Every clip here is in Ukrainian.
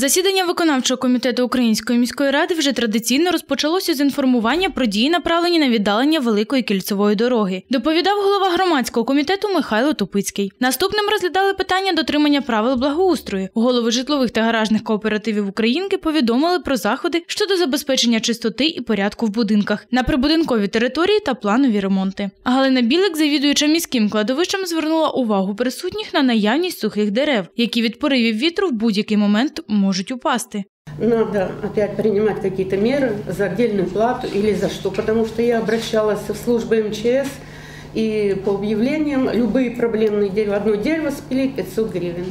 Засідання виконавчого комітету Української міської ради вже традиційно розпочалося з інформування про дії, направлені на віддалення великої кільцевої дороги. Доповідав голова громадського комітету Михайло Тупицький. Наступним розглядали питання дотримання правил благоустрою. Голови житлових та гаражних кооперативів Українки повідомили про заходи щодо забезпечення чистоти і порядку в будинках на прибудинковій території та планові ремонти. Галина Білик, завідуюча міським кладовищем, звернула увагу присутніх на наявність сухих дерев, які від поривів вітру в будь-який момент можуть упасти. Надо опять принимать какие-то меры за отдельную плату или за что, потому что я обращалась в службу МЧС, и по объявлениям любые проблемные дерева, одно дерево спилить 500 гривен.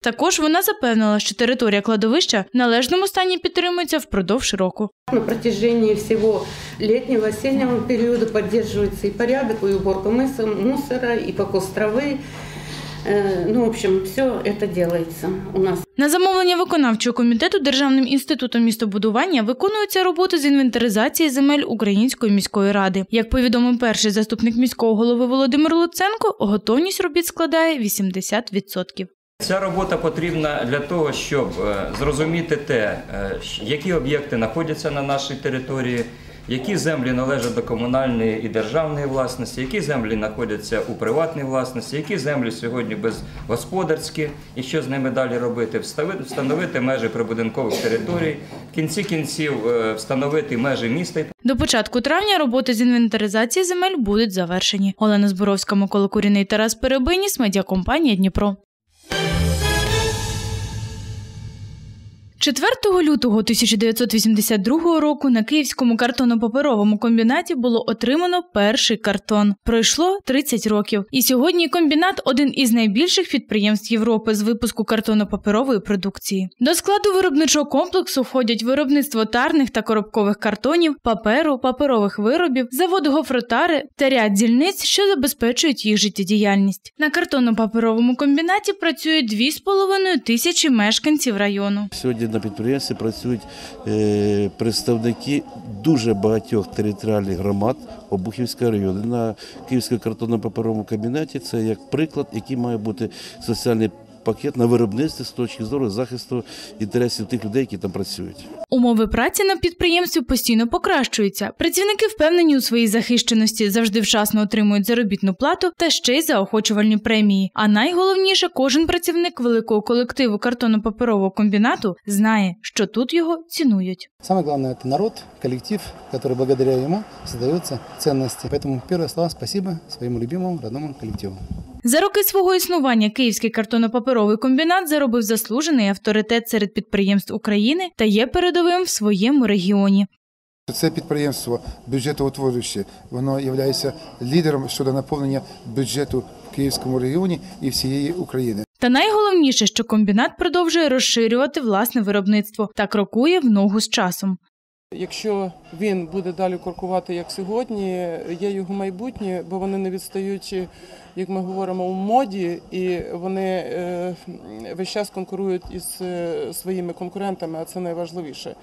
Також вона запевнила, що територія кладовища в належному стані підтримується впродовж року. На протяжении всего летнего, осеннего периода поддерживается и порядок, и уборка мыса, мусора, и покос травы. Э, Ну, в общем, все это делается у нас. На замовлення виконавчого комітету Державним інститутом містобудування виконуються роботи з інвентаризації земель Української міської ради. Як повідомив перший заступник міського голови Володимир Луценко, готовність робіт складає 80%. Ця робота потрібна для того, щоб е, зрозуміти те, е, які об'єкти знаходяться на нашій території, які землі належать до комунальної і державної власності, які землі знаходяться у приватній власності, які землі сьогодні безгосподарські, і що з ними далі робити, встановити межі прибудинкових територій, в кінці кінців е, встановити межі міста До початку травня роботи з інвентаризації земель будуть завершені. Олена Зборовська, Микола Куріний, Тарас Перебиніс, медіакомпанія Дніпро. 4 лютого 1982 року на київському картонно-паперовому комбінаті було отримано перший картон. Пройшло 30 років, і сьогодні комбінат один із найбільших підприємств Європи з випуску картонно-паперової продукції. До складу виробничого комплексу входять виробництво тарних та коробкових картонів, паперу, паперових виробів, завод гофротари та ряд дільниць, що забезпечують їх життєдіяльність. На картонно-паперовому комбінаті працюють 2,5 тисячі мешканців району. Сьогодні на підприємстві працюють е, представники дуже багатьох територіальних громад Обухівського району. На Київському картонно-паперовому кабінеті це як приклад, який має бути соціальний пакет на виробництві з точки зору захисту інтересів тих людей, які там працюють. Умови праці на підприємстві постійно покращуються. Працівники впевнені у своїй захищеності, завжди вчасно отримують заробітну плату та ще й заохочувальні премії. А найголовніше, кожен працівник великого колективу картонно-паперового комбінату знає, що тут його цінують. Самое главное – это народ, коллектив, который благодаря ему создаются ценности. Поэтому первое слово спасибо своему любимому родному коллективу. За роки свого існування Київський картонно-паперовий комбінат заробив заслужений авторитет серед підприємств України та є передовим в своєму регіоні. Це підприємство бюджетоутворююче, воно є лідером щодо наповнення бюджету в Київському регіоні і всієї України. Та найголовніше, що комбінат продовжує розширювати власне виробництво та крокує в ногу з часом. Якщо він буде далі крокувати як сьогодні, є його майбутнє, бо вони не відстають, як ми говоримо, у моді, і вони е, весь час конкурують із е, своїми конкурентами, а це найважливіше.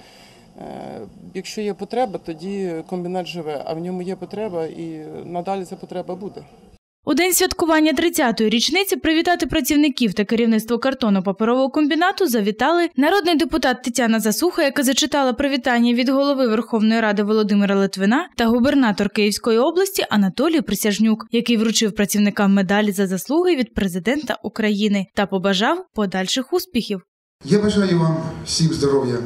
Е, Якщо є потреба, тоді комбінат живе, а в ньому є потреба, і надалі ця потреба буде. У день святкування 30-ї річниці привітати працівників та керівництво картонно-паперового комбінату завітали народний депутат Тетяна Засуха, яка зачитала привітання від голови Верховної Ради Володимира Литвина та губернатор Київської області Анатолій Присяжнюк, який вручив працівникам медалі за заслуги від президента України та побажав подальших успіхів. Я бажаю вам всім здоров'я.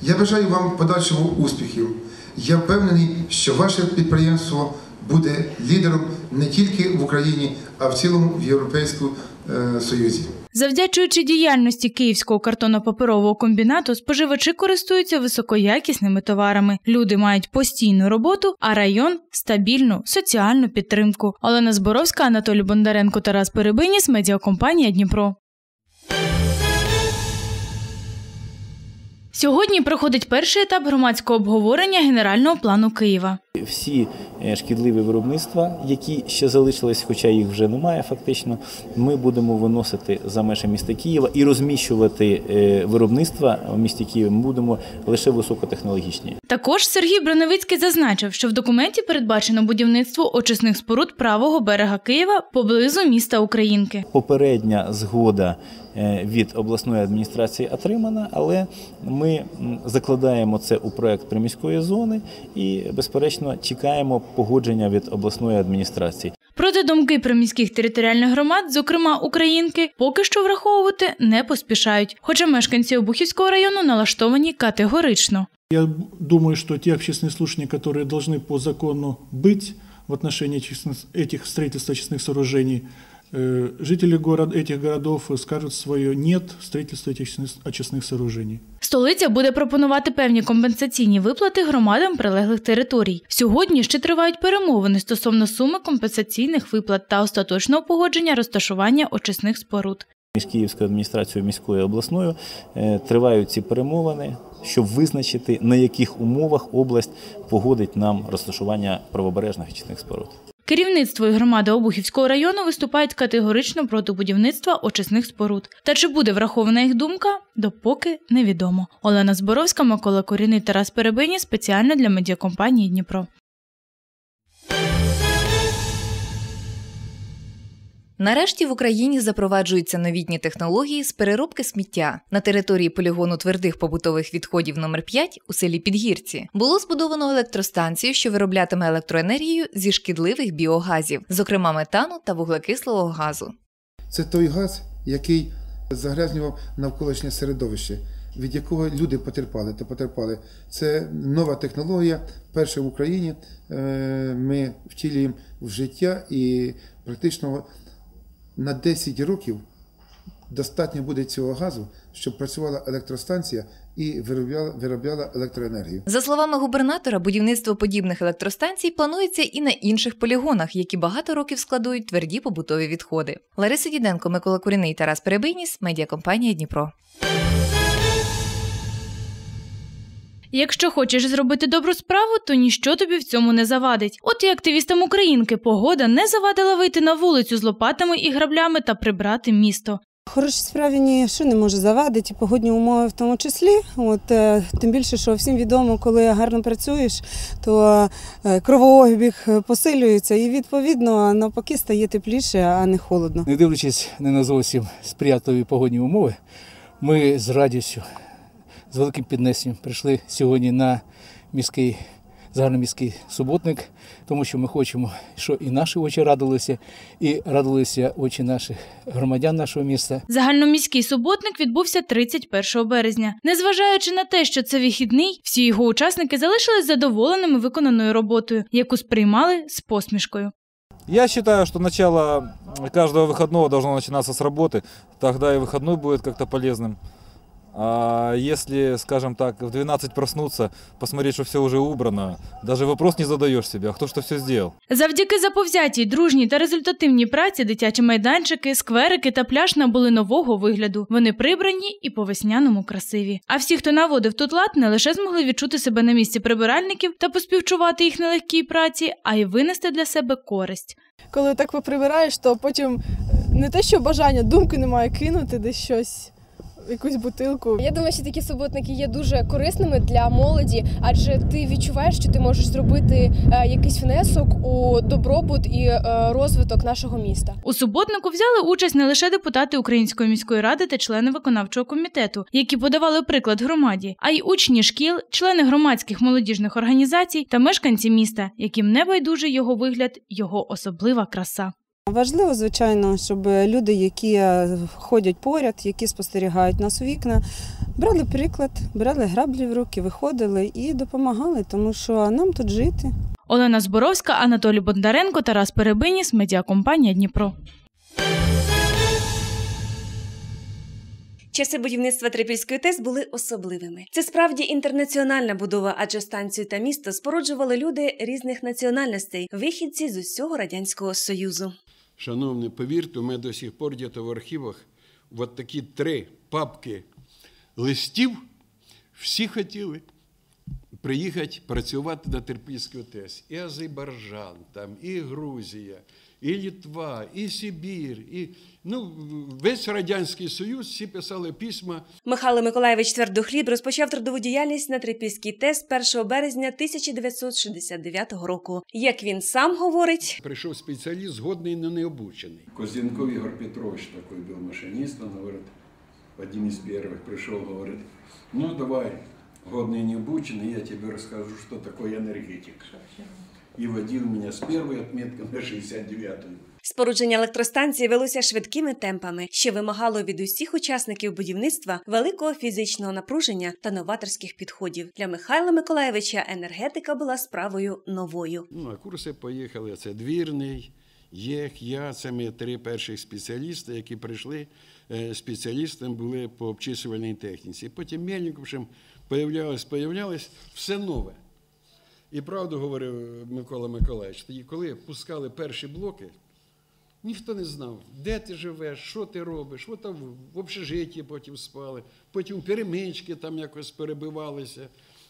Я бажаю вам подальшого успіхів. Я впевнений, що ваше підприємство буде лідером не тільки в Україні, а в цілому в Європейському е, Союзі. Завдячуючи діяльності Київського картонно-паперового комбінату, споживачі користуються високоякісними товарами. Люди мають постійну роботу, а район стабільну соціальну підтримку. Олена Зборовська, Анатолій Бондаренко, Тарас Перебиніс, медіакомпанія Дніпро. Сьогодні проходить перший етап громадського обговорення генерального плану Києва. Всі е, шкідливі виробництва, які ще залишились, хоча їх вже немає, фактично, ми будемо виносити за межі міста Києва і розміщувати е, виробництва в місті Києві ми будемо лише високотехнологічні. Також Сергій Броневицький зазначив, що в документі передбачено будівництво очисних споруд правого берега Києва поблизу міста Українки. Попередня згода від обласної адміністрації отримана, але ми м, закладаємо це у проект приміської зони і, безперечно, чекаємо погодження від обласної адміністрації. Проте думки приміських територіальних громад, зокрема Українки, поки що враховувати не поспішають. Хоча мешканці Обухівського району налаштовані категорично. Я думаю, что те общественные слушания, которые должны по закону быть в отношении очистных- этих строительства очистных сооружений, э, жители город, этих городов скажут свое «нет» строительству этих очистных- очистных сооружений. Столиця буде пропонувати певні компенсаційні виплати громадам прилеглих територій. Сьогодні ще тривають перемовини стосовно суми компенсаційних виплат та остаточного погодження розташування очисних споруд. Між Київською адміністрацією міською і обласною е, тривають ці перемовини, щоб визначити, на яких умовах область погодить нам розташування правобережних очисних споруд. Керівництво і громада Обухівського району виступають категорично проти будівництва очисних споруд. Та чи буде врахована їх думка, допоки невідомо. Олена Зборовська, Микола Коріний, Тарас Перебині спеціально для медіакомпанії Дніпро. Нарешті в Україні запроваджуються новітні технології з переробки сміття. На території полігону твердих побутових відходів номер 5 у селі Підгірці було збудовано електростанцію, що вироблятиме електроенергію зі шкідливих біогазів, зокрема метану та вуглекислого газу. Це той газ, який загрязнював навколишнє середовище, від якого люди потерпали та потерпали. Це нова технологія, перша в Україні. Е, Ми втілюємо в життя і практично на 10 років достатньо буде цього газу, щоб працювала електростанція і виробляла, виробляла електроенергію. За словами губернатора, будівництво подібних електростанцій планується і на інших полігонах, які багато років складують тверді побутові відходи. Лариса Діденко, Микола Куріний, Тарас Перебийніс, медіакомпанія Дніпро. Якщо хочеш зробити добру справу, то ніщо тобі в цьому не завадить. От і активістам Українки погода не завадила вийти на вулицю з лопатами і граблями та прибрати місто. Хорошій справі ніщо не може завадити, погодні умови в тому числі. От, е, тим більше, що всім відомо, коли гарно працюєш, то е, кровообіг посилюється і відповідно навпаки стає тепліше, а не холодно. Не дивлячись не на зовсім сприятливі погодні умови, ми з радістю, з великим піднесенням прийшли сьогодні на міський загальноміський суботник, тому що ми хочемо, щоб і наші очі радилися, і радилися очі наших громадян нашого міста. Загальноміський суботник відбувся 31 березня. Незважаючи на те, що це вихідний, всі його учасники залишились задоволеними виконаною роботою, яку сприймали з посмішкою. Я считаю, что начало каждого выходного должно начинаться с работы, тогда и выходной будет как-то полезным. А если, скажем так, в 12 проснуться, посмотреть, что все уже убрано, даже вопрос не задаешь себе, а кто что все сделал? Завдяки заповзятій, дружній та результативній праці дитячі майданчики, скверики та пляж набули нового вигляду. Вони прибрані і по весняному красиві. А всі, хто наводив тут лад, не лише змогли відчути себе на місці прибиральників та поспівчувати їх нелегкій праці, а й винести для себе користь. Коли так поприбираєш, то потім не те, що бажання, думки немає кинути десь щось. Якусь бутилку. Я думаю, що такі суботники є дуже корисними для молоді, адже ти відчуваєш, що ти можеш зробити е, якийсь внесок у добробут і е, розвиток нашого міста. У суботнику взяли участь не лише депутати Української міської ради та члени виконавчого комітету, які подавали приклад громаді, а й учні шкіл, члени громадських молодіжних організацій та мешканці міста, яким не байдуже його вигляд, його особлива краса. Важливо, звичайно, щоб люди, які е, ходять поряд, які спостерігають нас у вікна, брали приклад, брали граблі в руки, виходили і допомагали, тому що нам тут жити. Олена Зборовська, Анатолій Бондаренко, Тарас Перебиніс, медіакомпанія Дніпро. Часи будівництва Трипільської ТЕС були особливими. Це справді інтернаціональна будова, адже станцію та місто споруджували люди різних національностей, вихідці з усього радянського союзу. Шановні, повірте, у мене до сих пор діто в архівах от такі три папки листів всі хотіли приїхати працювати на Терпільській ТЕС. І Азербайджан, там, і Грузія, і Літва, і Сибір, і ну, весь Радянський Союз всі писали письма. Михайло Миколаєвич Твердохліб розпочав трудову діяльність на Трипільський ТЕС 1 березня 1969 року. Як він сам говорить, Прийшов спеціаліст, згодний, але не обучений. Козінков Ігор Петрович такий був машиніст, він говорить, один із перших прийшов, говорить, ну давай, годный не обученный, я тебе расскажу, что такое энергетик. И водил меня с первой отметки на 69-ю. спорудження електростанції велося швидкими темпами, що вимагало від усіх учасників будівництва великого фізичного напруження та новаторських підходів. Для Михайла Миколаєвича енергетика була справою новою. Ну, а курси поїхали. Це двірний, єх, я. Це ми три перших спеціалісти, які прийшли е, спеціалістами були по обчислювальній техніці. Потім Мельниковшим появлялось, появлялось все нове. І правду говорив Микола Миколаївич, тоді, коли пускали перші блоки, ніхто не знав, де ти живеш, що ти робиш, от там в общежитті потім спали, потім перемички там якось перебивалися.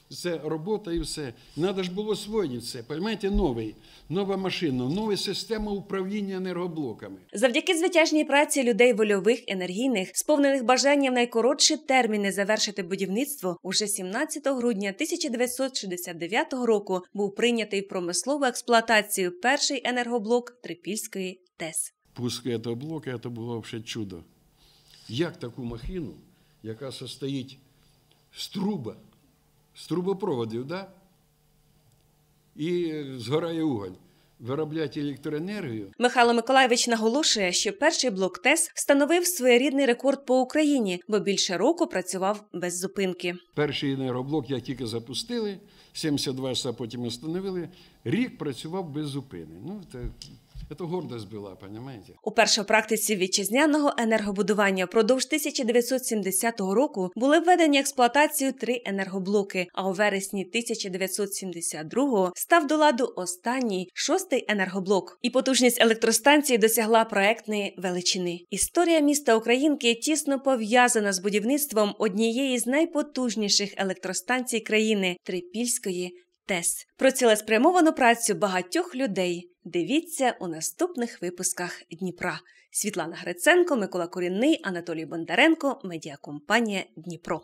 Це робота і все. Надо ж було освоїти це. Поймаєте, новий, нова машина, нова система управління енергоблоками. Завдяки звитяжній праці людей вольових, енергійних, сповнених бажання в найкоротші терміни завершити будівництво, уже 17 грудня 1969 року був прийнятий в промислову експлуатацію перший енергоблок Трипільської ТЕС. Пуск цього блока це було взагалі чудо. Як таку махину, яка состоїть з труба, з трубопроводів, да? і згорає уголь, виробляти електроенергію. Михайло Миколаєвич наголошує, що перший блок ТЕС встановив своєрідний рекорд по Україні, бо більше року працював без зупинки. Перший енергоблок як тільки запустили, 72 часа потім встановили, рік працював без зупини. Ну, це, це гордость була, розумієте? Уперше в практиці вітчизняного енергобудування впродовж 1970 року були введені експлуатацію три енергоблоки. А у вересні 1972 став до ладу останній шостий енергоблок. І потужність електростанції досягла проектної величини. Історія міста Українки тісно пов'язана з будівництвом однієї з найпотужніших електростанцій країни Трипільської ТЕС. Про цілеспрямовану працю багатьох людей. Дивіться у наступних випусках Дніпра. Світлана Гриценко, Микола Корінний, Анатолій Бондаренко, медіакомпанія Дніпро.